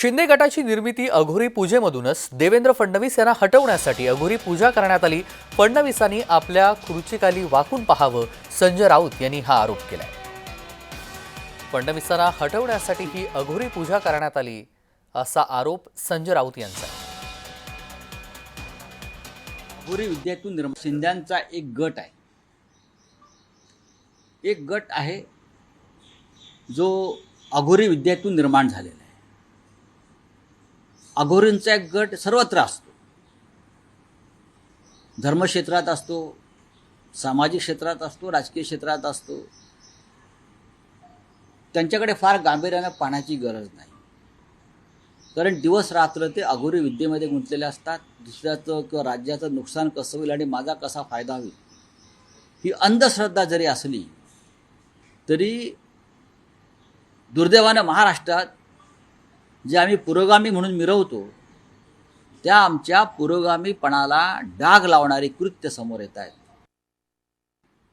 शिंदे गटाची निर्मिती अघोरी पूजेमधूनच देवेंद्र फडणवीस यांना हटवण्यासाठी अघोरी पूजा करण्यात आली. फडणवीसांनी आपल्या खुर्चीखाली वाकून पाहावं संजय राऊत यांनी हा आरोप केलाय. फडणवीसांना हटवण्यासाठी ही अघोरी पूजा करण्यात आली असा आरोप संजय राऊत यांचा अघोरी विद्यातून निर्म शिंद्यांचा एक गट आहे. एक गट आहे जो अघोरी विद्यातून निर्माण झालेला आहे. अघोरींचा एक गट सर्वत्र असतो. धर्मक्षेत्रात असतो सामाजिक क्षेत्रात असतो राजकीय क्षेत्रात असतो. त्यांच्याकडे फार गांभीर्यानं पाण्याची गरज नाही. कारण दिवस रात्र ते अघोरी विद्येमध्ये गुंतलेले असतात. दुसऱ्याचं किंवा राज्याचं नुकसान कसं होईल आणि माझा कसा फायदा होईल? ही अंधश्रद्धा जरी असली तरी दुर्दैवानं महाराष्ट्रात जे आम्ही पुरोगामी म्हणून मिरवतो त्या आमच्या पुरोगामीपणाला डाग लावणारी कृत्य समोर येत आहेत.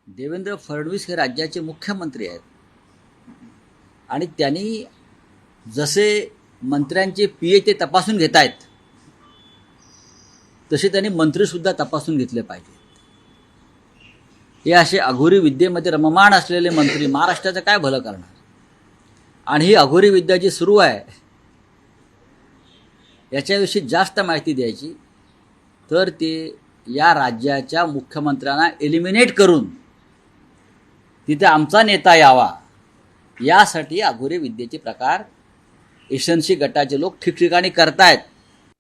देवेंद्र फडणवीस हे राज्याचे मुख्यमंत्री आहेत. आणि त्यांनी जसे मंत्र्यांचे पी ए ते तपासून घेत आहेत तसे त्यांनी मंत्रीसुद्धा तपासून घेतले पाहिजे. हे असे अघोरी विद्येमध्ये रममाण असलेले मंत्री महाराष्ट्राचं काय भलं करणार? आणि ही अघोरी विद्या जी सुरू आहे याच्याविषयी जास्त माहिती द्यायची तर ते या राज्याच्या मुख्यमंत्र्यांना एलिमिनेट करून तिथे आमचा नेता यावा यासाठी अघोरी विद्येचे प्रकार एशनसी गटाचे लोक ठिकठिकाणी करतायत.